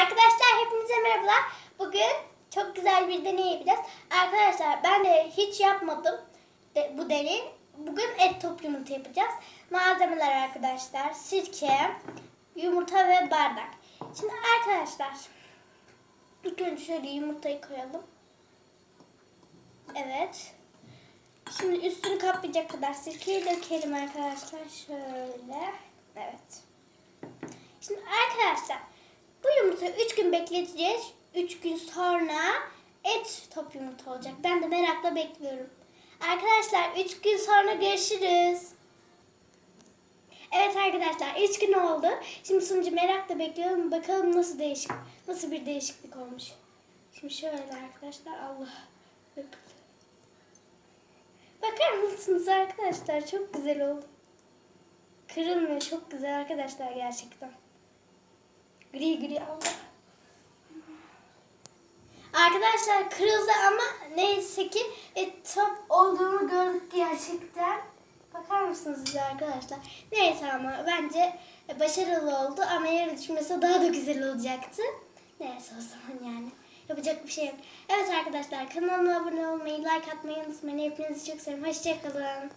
Arkadaşlar hepinize merhabalar. Bugün çok güzel bir deney yapacağız. Arkadaşlar ben de hiç yapmadım de, bu deney. Bugün et top yumurta yapacağız. Malzemeler arkadaşlar sirke, yumurta ve bardak. Şimdi arkadaşlar ilk önce şöyle yumurtayı koyalım. Evet. Şimdi üstünü kaplayacak kadar sirkeyi dökelim arkadaşlar. Şöyle. Evet. Şimdi arkadaşlar yumurtayı 3 gün bekleteceğiz. 3 gün sonra et top yumurta olacak. Ben de merakla bekliyorum. Arkadaşlar 3 gün sonra görüşürüz. Evet arkadaşlar 3 gün oldu. Şimdi sonucu merakla bekliyorum. Bakalım nasıl değişik, nasıl bir değişiklik olmuş. Şimdi şöyle arkadaşlar Allah. Bakar mısınız arkadaşlar? Çok güzel oldu. Kırılmıyor. Çok güzel arkadaşlar gerçekten. Gri gri Allah. Arkadaşlar kırıldı ama neyse ki e, top olduğunu gördük gerçekten. Bakar mısınız size arkadaşlar? Neyse ama bence başarılı oldu ama yere düşmese daha da güzel olacaktı. Neyse o zaman yani. Yapacak bir şey yok. Evet arkadaşlar kanalıma abone olmayı, like atmayı unutmayın. Hepinizi çok seviyorum. Hoşçakalın.